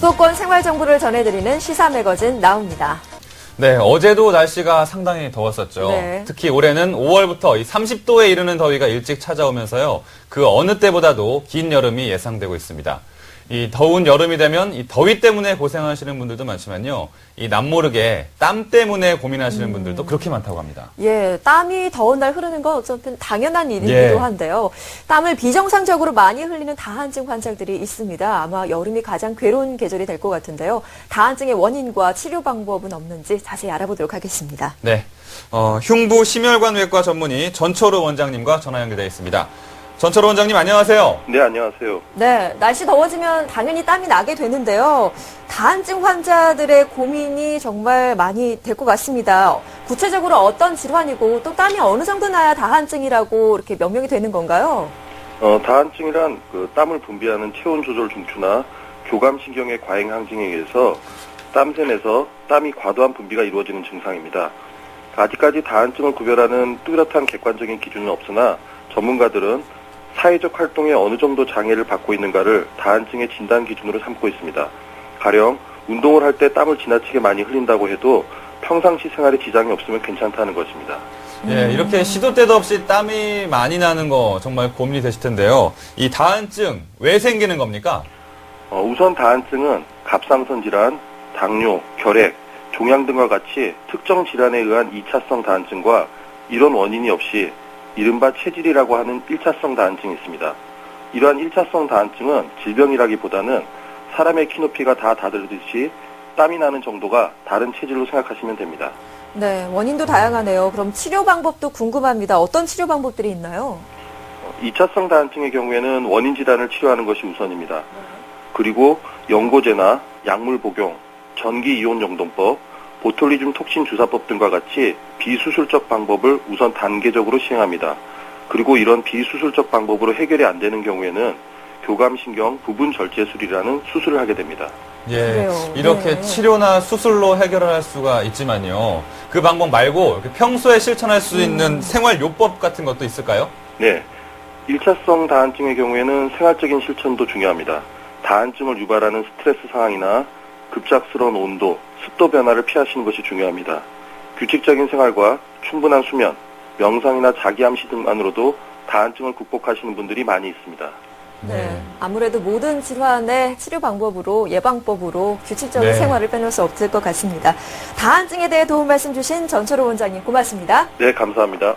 수도권 생활 정보를 전해드리는 시사 매거진 나옵니다. 네, 어제도 날씨가 상당히 더웠었죠. 네. 특히 올해는 5월부터 30도에 이르는 더위가 일찍 찾아오면서요. 그 어느 때보다도 긴 여름이 예상되고 있습니다. 이 더운 여름이 되면 이 더위 때문에 고생하시는 분들도 많지만요. 이 남모르게 땀 때문에 고민하시는 음. 분들도 그렇게 많다고 합니다. 예, 땀이 더운 날 흐르는 건 어차피 당연한 일이기도 예. 한데요. 땀을 비정상적으로 많이 흘리는 다한증 환자들이 있습니다. 아마 여름이 가장 괴로운 계절이 될 것 같은데요. 다한증의 원인과 치료 방법은 없는지 자세히 알아보도록 하겠습니다. 네. 어, 흉부 심혈관외과 전문의 전철우 원장님과 전화 연결되어 있습니다. 전철우 원장님 안녕하세요. 네, 안녕하세요. 네, 날씨 더워지면 당연히 땀이 나게 되는데요. 다한증 환자들의 고민이 정말 많이 될 것 같습니다. 구체적으로 어떤 질환이고 또 땀이 어느 정도 나야 다한증이라고 이렇게 명명이 되는 건가요? 어, 다한증이란 그 땀을 분비하는 체온 조절 중추나 교감신경의 과잉 항징에 의해서 땀샘에서 땀이 과도한 분비가 이루어지는 증상입니다. 아직까지 다한증을 구별하는 뚜렷한 객관적인 기준은 없으나 전문가들은 사회적 활동에 어느 정도 장애를 받고 있는가를 다한증의 진단 기준으로 삼고 있습니다. 가령 운동을 할 때 땀을 지나치게 많이 흘린다고 해도 평상시 생활에 지장이 없으면 괜찮다는 것입니다. 예, 이렇게 시도 때도 없이 땀이 많이 나는 거 정말 고민이 되실 텐데요. 이 다한증 왜 생기는 겁니까? 어, 우선 다한증은 갑상선 질환, 당뇨, 결핵, 종양 등과 같이 특정 질환에 의한 2차성 다한증과 이런 원인이 없이 이른바 체질이라고 하는 1차성 다한증이 있습니다. 이러한 1차성 다한증은 질병이라기보다는 사람의 키 높이가 다 다르듯이 땀이 나는 정도가 다른 체질로 생각하시면 됩니다. 네, 원인도 다양하네요. 그럼 치료 방법도 궁금합니다. 어떤 치료 방법들이 있나요? 2차성 다한증의 경우에는 원인 질환을 치료하는 것이 우선입니다. 그리고 연고제나 약물 복용, 전기 이온 영동법, 보톨리즘 톡신 주사법 등과 같이 비수술적 방법을 우선 단계적으로 시행합니다. 그리고 이런 비수술적 방법으로 해결이 안 되는 경우에는 교감신경 부분 절제술이라는 수술을 하게 됩니다. 예. 이렇게 네. 치료나 수술로 해결을 할 수가 있지만요. 그 방법 말고 이렇게 평소에 실천할 수 있는 생활 요법 같은 것도 있을까요? 네. 1차성 다한증의 경우에는 생활적인 실천도 중요합니다. 다한증을 유발하는 스트레스 상황이나 급작스러운 온도, 습도 변화를 피하시는 것이 중요합니다. 규칙적인 생활과 충분한 수면, 명상이나 자기암시 등만으로도 다한증을 극복하시는 분들이 많이 있습니다. 네. 아무래도 모든 질환의 치료 방법으로 예방법으로 규칙적인 네. 생활을 빼놓을 수 없을 것 같습니다. 다한증에 대해 도움 말씀 주신 전철호 원장님 고맙습니다. 네, 감사합니다.